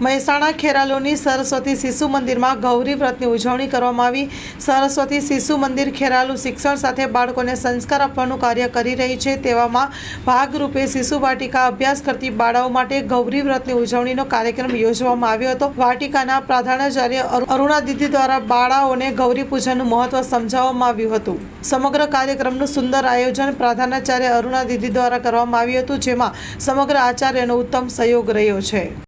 મહેસાણા ખેરાલુની સરસ્વતી શિશુ મંદિરમાં ગૌરી વ્રતની ઉજવણી કરવામાં આવી. સરસ્વતી શિશુ મંદિર ખેરાલુ શિક્ષણ સાથે બાળકોને સંસ્કાર આપવાનું કાર્ય કરી રહી છે. તેવામાં ભાગરૂપે શિશુ વાટિકા અભ્યાસ કરતી બાળાઓ માટે ગૌરી વ્રતની ઉજવણીનો કાર્યક્રમ યોજવામાં આવ્યો હતો. વાટિકાના પ્રાધાનાચાર્ય અરુ- અરુણા દ્વારા બાળાઓને ગૌરી પૂજનનું મહત્વ સમજાવવામાં આવ્યું હતું. સમગ્ર કાર્યક્રમનું સુંદર આયોજન પ્રાધાનાચાર્ય અરુણા દ્વારા કરવામાં આવ્યું હતું, જેમાં સમગ્ર આચાર્યનો ઉત્તમ સહયોગ રહ્યો છે.